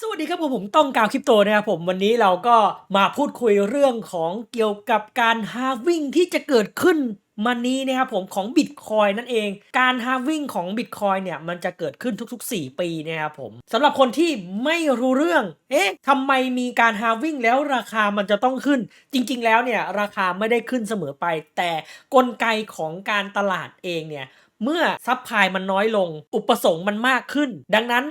สวัสดีครับผมผมต้องกาวคริปโตนะครับผมวันนี้เราก็มาพูดคุยเรื่องของเกี่ยวกับการฮาวิ่งที่จะเกิดขึ้นมันนี้นะครับผมของบิตคอยนั่นเอง การฮาวิ่งของบิตคอยเนี่ยมันจะเกิดขึ้นทุกๆ 4 ปีนะครับผมสำหรับคนที่ไม่รู้เรื่อง เอ๊ะทำไมมีการฮาวิ่งแล้วราคามันจะต้องขึ้น จริง ๆ แล้วเนี่ยราคาไม่ได้ขึ้นเสมอไป แต่กลไกของการตลาดเองเนี่ยเมื่อซัพพลายมันน้อยลง อุปสงค์มันมากขึ้น ดังนั้น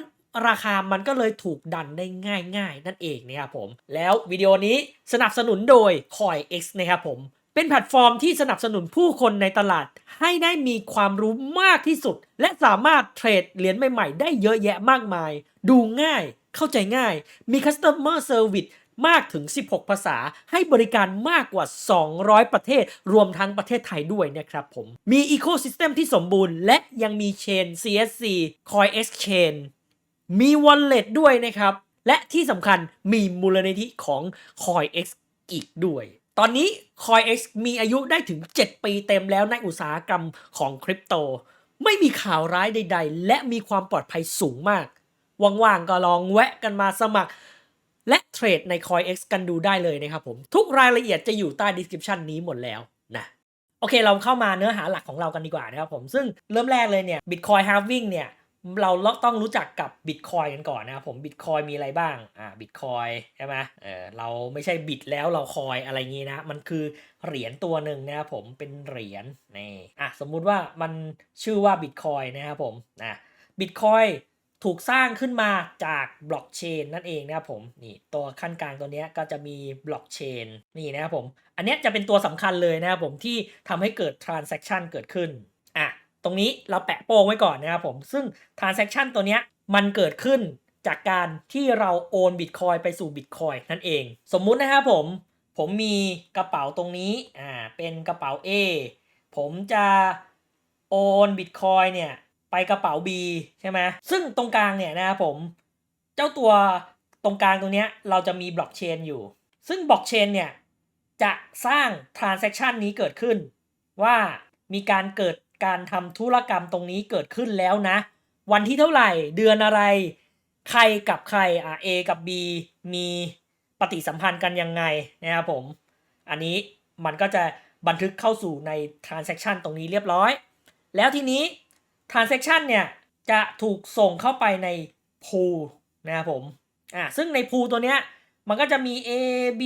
ราคามันก็เลยถูกดันได้ง่าย ๆ นั่นเองนะครับผม แล้ววิดีโอนี้สนับสนุนโดย c o i X นะครับผม เป็นแพลตฟอร์มที่สนับสนุนผู้คนในตลาด ให้ได้มีความรู้มากที่สุด และสามารถเทรดเหรียญใหม่ ๆ ได้เยอะแยะมากมาย ดูง่าย เข้าใจง่าย มี Customer Service มากถึง 16 ภาษา ให้บริการมากกว่า 200 ประเทศ รวมทั้งประเทศไทยด้วยนะครับผม มี Ecosystem ที่สมบูรณ์ และยังมี Chain CSC CoinX Chain มี Wallet ด้วยนะครับ และที่สำคัญมีมูลนิธิของ CoinX อีกด้วย ตอนนี้ CoinX มีอายุได้ถึง 7 ปีเต็มแล้วในอุตสาหกรรมของคริปโต ไม่มีข่าวร้ายใด ๆ และมีความปลอดภัยสูงมาก ว่างๆ ก็ลองแวะกันมาสมัคร และเทรดใน CoinX กันดูได้เลยนะครับผม ทุกรายละเอียดจะอยู่ใต้ description นี้หมดแล้วนะโอเคเราเข้ามาเนื้อหาหลักของเรากันดีกว่านะครับผมซึ่งเริ่มแรกเลยเนี่ย Bitcoin halving เนี่ย เราต้องรู้จักกับ Bitcoin กันก่อนนะครับผม Bitcoin มีอะไรบ้างอ่า Bitcoin ใช่ไหมเออเราไม่ใช่บิตแล้วเราคอยอะไรงี้นะ มันคือเหรียญตัวหนึ่งนะครับผมเป็นเหรียญนี่อะสมมุติว่ามันชื่อว่า Bitcoin นะครับผมนะ Bitcoin ถูกสร้างขึ้นมาจากบล็อกเชนนั่นเองนะครับผมนี่ตัวขั้นกลางตัวนี้ก็จะมีบล็อกเชนนี่นะครับผม อันนี้จะเป็นตัวสำคัญเลยนะครับผมที่ทำให้เกิด transaction เกิดขึ้น ตรงนี้เราแปะโป้งไว้ก่อนนะครับผม ซึ่ง transaction ตัวเนี้ยมันเกิดขึ้นจากการที่เราโอน Bitcoin ไปสู่ Bitcoin นั่นเอง สมมุตินะครับผม ผมมีกระเป๋าตรงนี้อ่าเป็นกระเป๋า A ผมจะโอน Bitcoin เนี่ยไปกระเป๋า B ใช่ไหมซึ่งตรงกลางเนี่ยนะครับผม เจ้าตัวตรงกลางตรงเนี้ยเราจะมีบล็อกเชนอยู่ ซึ่งบล็อกเชนเนี่ยจะสร้าง transaction นี้เกิดขึ้น ว่ามีการเกิด การทำธุรกรรมตรงนี้เกิดขึ้นแล้วนะ วันที่เท่าไหร่เดือนอะไร ใครกับใครอะ A กับ B มีปฏิสัมพันธ์กันยังไงนะครับผม อันนี้มันก็จะบันทึกเข้าสู่ใน transaction ตรงนี้เรียบร้อย แล้วทีนี้ transaction เนี่ยจะถูกส่งเข้าไปใน pool นะครับผมอ่าซึ่งใน pool ตัวเนี้ย มันก็จะมี A B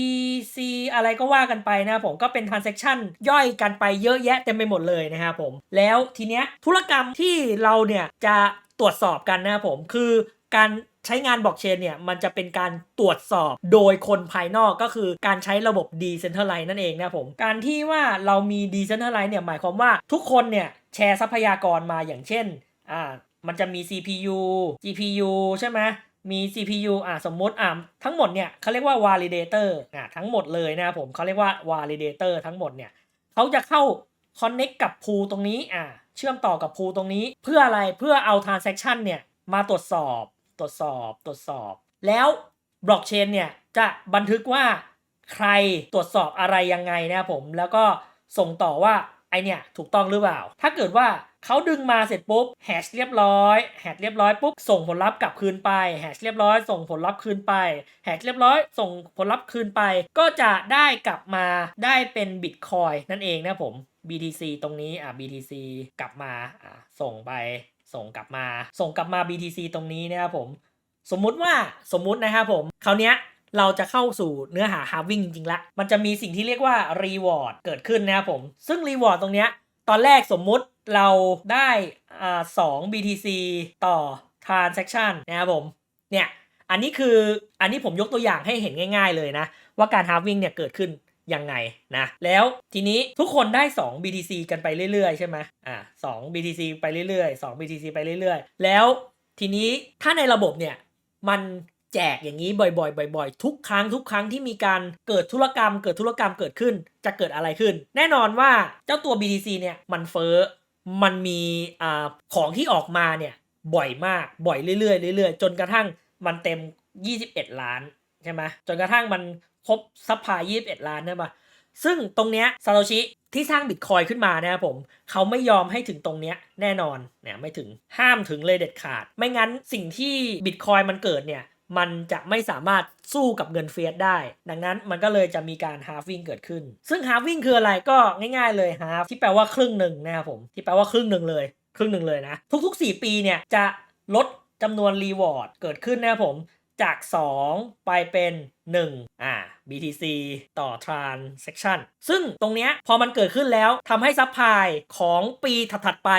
C อะไรก็ว่ากันไปนะครับผมก็เป็น transaction ย่อยกันไปเยอะแยะเต็มไปหมดเลยนะครับผม แล้วทีเนี้ยธุรกรรมที่เราเนี่ยจะตรวจสอบกันนะครับผมคือการใช้งานบล็อกเชนเนี่ยมันจะเป็นการตรวจสอบโดยคนภายนอกก็คือการใช้ระบบ decentralized นั่นเองนะผม การที่ว่าเรามี decentralized เนี่ยหมายความว่าทุกคนเนี่ยแชร์ทรัพยากรมาอย่างเช่นอ่ามันจะมี CPU GPU ใช่ไหม มี CPU อะสมมติอะทั้งหมดเนี่ยเขาเรียกว่า validator อะทั้งหมดเลยนะครับผมเขาเรียกว่า validator ทั้งหมดเนี่ยเขาจะเข้า connect กับ pool ตรงนี้อะเชื่อมต่อกับ pool ตรงนี้ เพื่ออะไรเพื่อเอา transaction เนี่ยมาตรวจสอบ ตรวจสอบตรวจสอบ แล้วบล็อกเชนเนี่ยจะบันทึกว่าใครตรวจสอบอะไรยังไงนะครับผมแล้วก็ส่งต่อว่าไอเนี่ยถูกต้องหรือเปล่า ถ้าเกิดว่า เขาดึงมาเสร็จปุ๊บแฮชเรียบร้อยแฮชเรียบร้อยปุ๊บส่งผลลัพธ์กลับคืนไปแฮชเรียบร้อย ส่งผลลัพธ์คืนไปแฮชเรียบร้อย ส่งผลลัพธ์คืนไป ก็จะได้กลับมาได้เป็นบิตคอยนั่นเองนะผม BTC ตรงนี้อะ BTC กลับมาอะส่งไป ส่งกลับมา ส่งกลับมา BTC ตรงนี้นะครับผม สมมุติว่าสมมุตินะครับผมคราวเนี้ยเราจะเข้าสู่เนื้อหา halving จริงๆละ มันจะมีสิ่งที่เรียกว่า reward เกิดขึ้นนะครับผม ซึ่ง reward ตรงเนี้ย ตอนแรกสมมุติ เราได้อ่า2 BTC ต่อ transaction นะครับผมเนี่ยอันนี้คืออันนี้ผมยกตัวอย่างให้เห็นง่ายๆเลยนะ ว่าการ halving เนี่ยเกิดขึ้นยังไงนะ แล้วทีนี้ทุกคนได้ 2 BTC กันไปเรื่อยๆ ใช่ไหมอ่า2 BTC ไปเรื่อยๆ 2 BTC ไปเรื่อยๆ แล้วทีนี้ถ้าในระบบเนี่ยมันแจกอย่างนี้บ่อยๆ บ่อยๆ ทุกครั้งทุกครั้งที่มีการเกิดธุรกรรม เกิดธุรกรรมเกิดขึ้น จะเกิดอะไรขึ้น แน่นอนว่าเจ้าตัว BTC เนี่ยมันเฟ้อ มันมีอ่าของที่ออกมาเนี่ยบ่อยมากบ่อยเรื่อยๆเรื่อยๆ จนกระทั่งมันเต็ม 21 ล้านใช่ไหมจนกระทั่งมันครบซัพพลาย21 ล้านใช่ปะซึ่งตรงเนี้ยซาโตชิที่สร้างบิตคอยขึ้นมานะครับผมเขาไม่ยอมให้ถึงตรงเนี้ยแน่นอนเนี่ยไม่ถึงห้ามถึงเลยเด็ดขาด ไม่งั้นสิ่งที่บิตคอยมันเกิดเนี่ย มันจะไม่สามารถสู้กับเงินเฟียสได้ ดังนั้นมันก็เลยจะมีการ halving เกิดขึ้น ซึ่ง halving คืออะไรก็ง่ายๆเลย half ที่แปลว่าครึ่งหนึ่งนะครับผมที่แปลว่าครึ่งหนึ่งเลย ครึ่งหนึ่งเลยนะ ทุกๆ 4 ปีเนี่ยจะลดจำนวนรีวอร์ดเกิดขึ้นนะครับผมจาก 2 ไปเป็น 1 อ่า BTC ต่อ transaction ซึ่งตรงเนี้ยพอมันเกิดขึ้นแล้วทำให้ซัพพลายของปีถัดๆไป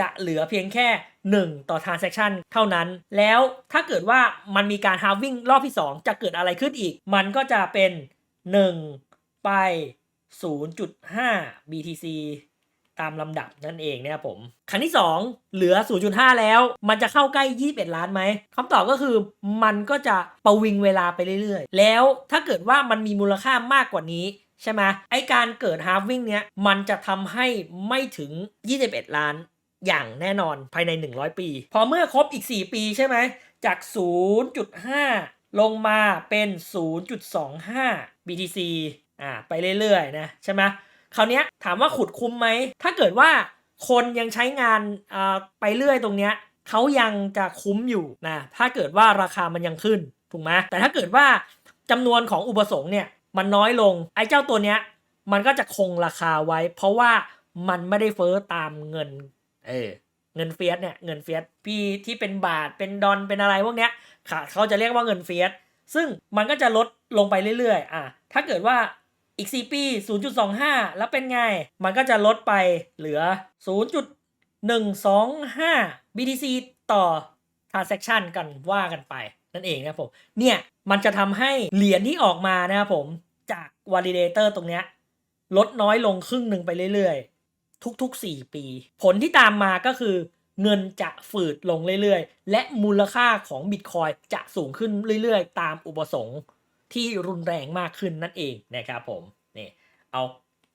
จะเหลือเพียงแค่ 1 ต่อ transaction เท่านั้น แล้วถ้าเกิดว่ามันมีการ halving รอบที่ 2 จะเกิดอะไรขึ้นอีก มันก็จะเป็น 1 ไป 0.5 BTC ตามลำดับนั่นเองนะครับผม ครั้งที่ 2 เหลือ 0.5 แล้ว มันจะเข้าใกล้ 21 ล้านไหมคำตอบก็คือมันก็จะประวิงเวลาไปเรื่อยๆ แล้วถ้าเกิดว่ามันมีมูลค่ามากกว่านี้ใช่ไหมไอการเกิด halving เนี้ยมันจะทำให้ไม่ถึง21 ล้าน อย่างแน่นอนภายใน 100 ปี พอเมื่อครบอีก 4 ปีใช่ไหม จาก 0.5 ลงมาเป็น 0.25 BTC อ่าไปเรื่อยๆ นะ ใช่ไหมคราวนี้ถามว่าขุดคุ้มไหม ถ้าเกิดว่าคนยังใช้งานอ่าไปเรื่อยตรงเนี้ยเขายังจะคุ้มอยู่นะ ถ้าเกิดว่าราคามันยังขึ้น ถูกไหมแต่ถ้าเกิดว่าจำนวนของอุปสงค์เนี่ยมันน้อยลง ไอ้เจ้าตัวเนี้ยมันก็จะคงราคาไว้ เพราะว่ามันไม่ได้เฟ้อตามเงิน เออเงินเฟียสเนี่ยเงินเฟียสพี่ที่เป็นบาทเป็นดอลเป็นอะไรพวกเนี้ยค่ะเขาจะเรียกว่าเงินเฟียสซึ่งมันก็จะลดลงไปเรื่อยๆอะถ้าเกิดว่าอีก 4 ปี 0.25 แล้วเป็นไง มันก็จะลดไปเหลือ 0.125 BTC ต่อ transaction กันว่ากันไป นั่นเองนะผม เนี่ย มันจะทำให้เหรียญที่ออกมานะครับผม จาก validator ตรงเนี้ยลดน้อยลงครึ่งหนึ่งไปเรื่อยๆ ทุก ๆ 4 ปี ผลที่ตามมาก็คือ เงินจะฝืดลงเรื่อยๆ และมูลค่าของบิตคอยจะสูงขึ้นเรื่อยๆ ตามอุปสงค์ที่รุนแรงมากขึ้นนั่นเองนะครับผมนี่เอา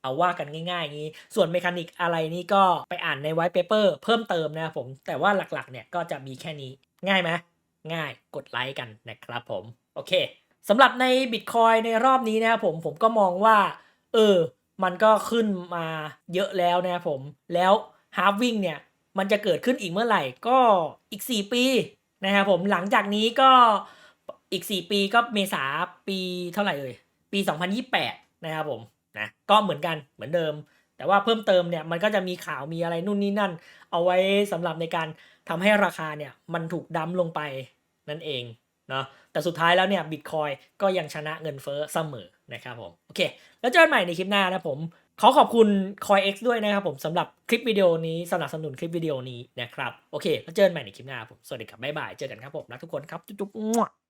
เอาว่ากันง่ายๆงี้ ส่วนเมคานิกอะไรนี่ก็ไปอ่านในไวท์เปเปอร์เพิ่มเติมนะครับผม แต่ว่าหลักๆ เนี่ยก็จะมีแค่นี้ ง่ายไหมง่าย กดไลค์กันนะครับผม โอเค สำหรับใน Bitcoin ในรอบนี้นะครับผม ผมก็มองว่า เออ มันก็ขึ้นมาเยอะแล้วนะครับผม แล้ว halving เนี่ย มันจะเกิดขึ้นอีกเมื่อไหร่ก็อีก 4 ปีนะครับผมหลังจากนี้ก็อีก 4 ปีก็เมษาปีเท่าไหร่เอ่ยปี 2028 นะครับผมนะก็เหมือนกันเหมือนเดิม แต่ว่าเพิ่มเติมเนี่ยมันก็จะมีข่าวมีอะไรนู่นนี่นั่น เอาไว้สำหรับในการทำให้ราคาเนี่ยมันถูกดั้มลงไปนั่นเองเนาะ แต่สุดท้ายแล้วเนี่ยบิตคอยก็ยังชนะเงินเฟ้อเสมอนะครับผมโอเค แล้วเจอกันใหม่ในคลิปหน้านะผมขอขอบคุณ CoinX ด้วยนะครับผมสำหรับคลิปวิดีโอนี้สนับสนุนคลิปวิดีโอนี้นะครับ โอเค แล้วเจอกันใหม่ในคลิปหน้าผม สวัสดีครับ บ๊ายบาย เจอกันครับผม รักทุกคนครับ จุ๊บๆ